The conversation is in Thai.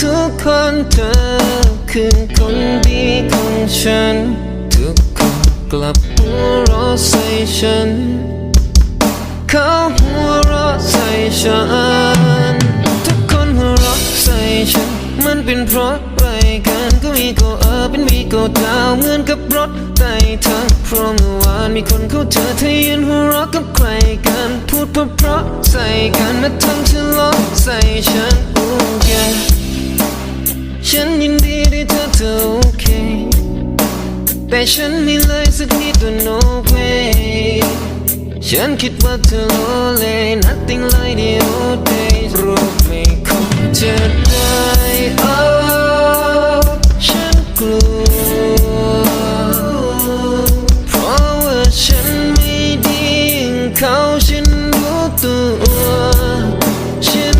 ทุกคนเธอคือคนดีของฉัน ทุกคนกลับหัวเราะใส่ฉัน เขาหัวเราะใส่ฉัน ทุกคนหัวเราะใส่ฉัน มันเป็นเพราะอะไรกันก็มีก็เออเป็นมีก็ดาวเหมือนกับรถไต่ทางเพราะเมื่อวานมีคนเขาเจอเธอยืนหัวเราะกับใครกัน พูดเพราะเพราะใส่กันและทั้งทะเลาะใส่ฉันโอ้ย ฉันยินดีที่เธอเธอโอเค แต่ฉันไม่เลยสักนิดว่า no way ฉันคิดว่าเธอโลเล nothing like the old days รูปไม่คงจะได้โอ้ฉันกลัว เพราะว่าฉันไม่ดีอย่างเขา